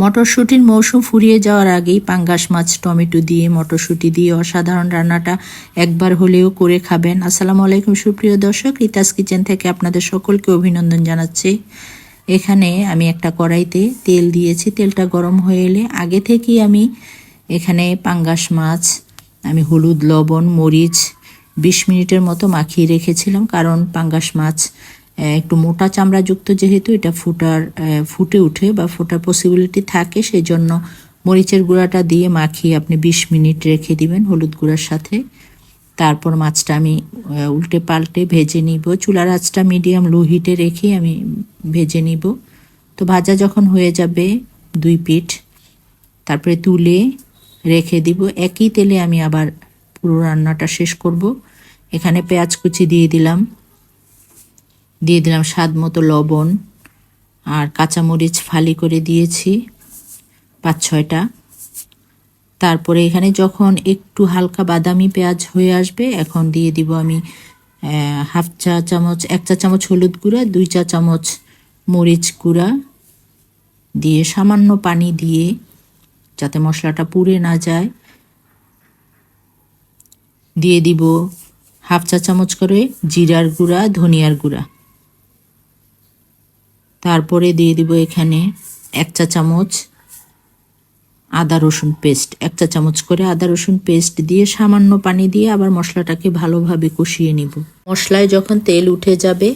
মটরশুঁটির মৌসুম ফুরিয়ে যাওয়ার আগেই পাঙ্গাস মাছ, টমেটো দিয়ে মটরশুঁটি দিয়ে অসাধারণ রান্নাটা একবার হলেও করে খাবেন। আসসালামু আলাইকুম, সুপ্রিয় দর্শক। রিতাস কিচেন থেকে আপনাদের সকলকে অভিনন্দন জানাচ্ছি। এখানে আমি একটা কড়াইতে তেল দিয়েছি। তেলটা গরম হয়ে এলে আগে থেকেই আমি এখানে পাঙ্গাস মাছ, আমি হলুদ, লবণ, মরিচ বিশ মিনিটের মতো মাখিয়ে রেখেছিলাম, কারণ পাঙ্গাস মাছ একটু মোটা চামড়াযুক্ত যেহেতু এটা ফুটার ফুটে উঠে বা ফোটার পসিবিলিটি থাকে সেই জন্য মরিচের গুঁড়াটা দিয়ে মাখিয়ে আপনি বিশ মিনিট রেখে দিবেন হলুদ গুঁড়ার সাথে। তারপর মাছটা আমি উল্টে পাল্টে ভেজে নিব। চুলার আঁচটা মিডিয়াম লো হিটে রেখে আমি ভেজে নিব। তো ভাজা যখন হয়ে যাবে দুই পিঠ, তারপরে তুলে রেখে দিব। একই তেলে আমি আবার পুরো রান্নাটা শেষ করব। এখানে পেঁয়াজ কুচি দিয়ে দিলাম। দিয়ে দিলাম স্বাদ মতো লবণ আর কাঁচামরিচ ফালি করে দিয়েছি, পাঁচ ছয়টা। তারপরে এখানে যখন একটু হালকা বাদামি পেঁয়াজ হয়ে আসবে, এখন দিয়ে দিব আমি হাফ চা চামচ, এক চা চামচ হলুদ গুঁড়া, দুই চা চামচ মরিচ গুঁড়া দিয়ে সামান্য পানি দিয়ে যাতে মশলাটা পুড়ে না যায়, দিয়ে দিব হাফ চা চামচ করে জিরার গুঁড়া, ধনিয়ার গুঁড়া। তারপরে দিয়ে দিব এখানে এক চা চামচ আদা রসুন পেস্ট। এক চা চামচ করে আদা রসুন পেস্ট দিয়ে সামান্য পানি দিয়ে আবার মশলাটাকে ভালোভাবে কষিয়ে নিব। মশলায় যখন তেল উঠে যাবে,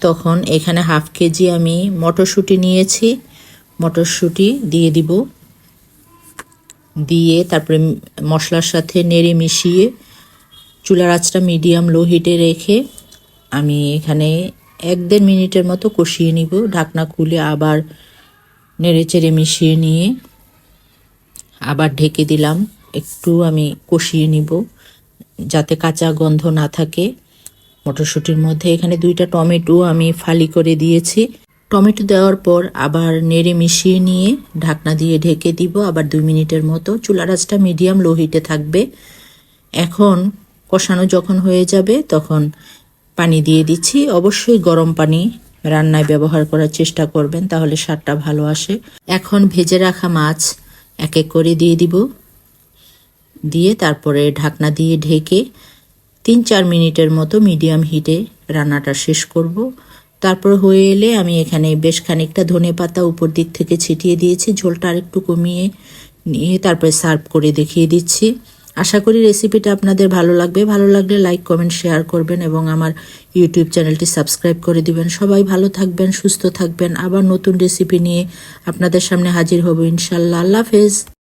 তখন এখানে হাফ কেজি আমি মটরশুঁটি নিয়েছি। মটরশুঁটি দিয়ে দিব। দিয়ে তারপরে মশলার সাথে নেড়ে মিশিয়ে চুলার আঁচটা মিডিয়াম লো হিটে রেখে আমি এখানে এক দেড় মিনিটের মতো কষিয়ে নিব। ঢাকনা খুলে আবার নেড়ে চেড়ে মিশিয়ে নিয়ে আবার ঢেকে দিলাম। একটু আমি কষিয়ে নিব যাতে কাঁচা গন্ধ না থাকে। মটরশুঁটির মধ্যে এখানে দুইটা টমেটো আমি ফালি করে দিয়েছি। টমেটো দেওয়ার পর আবার নেড়ে মিশিয়ে নিয়ে ঢাকনা দিয়ে ঢেকে দিব। আবার দুই মিনিটের মতো চুলার আঁচটা মিডিয়াম লো হিটে থাকবে। এখন কষানো যখন হয়ে যাবে তখন পানি দিয়ে দিচ্ছি। অবশ্যই গরম পানি রান্নায় ব্যবহার করার চেষ্টা করবেন, তাহলে স্বাদটা ভালো আসে। এখন ভেজে রাখা মাছ এক এক করে দিয়ে দিব। দিয়ে তারপরে ঢাকনা দিয়ে ঢেকে তিন চার মিনিটের মতো মিডিয়াম হিটে রান্নাটা শেষ করব। তারপর হয়ে এলে আমি এখানে বেশ খানিকটা ধনে পাতা উপর দিক থেকে ছিটিয়ে দিয়েছি। ঝোলটা আরেকটু কমিয়ে নিয়ে তারপরে সার্ভ করে দেখিয়ে দিচ্ছি। আশা করি রেসিপিটা আপনাদের ভালো লাগবে। ভালো লাগলে লাইক কমেন্ট শেয়ার করবেন এবং আমার ইউটিউব চ্যানেলটি সাবস্ক্রাইব করে দিবেন। সবাই ভালো থাকবেন, সুস্থ থাকবেন। আবার নতুন রেসিপি নিয়ে আপনাদের সামনে হাজির হব ইনশাল্লাহ। আল্লাহ হাফেজ।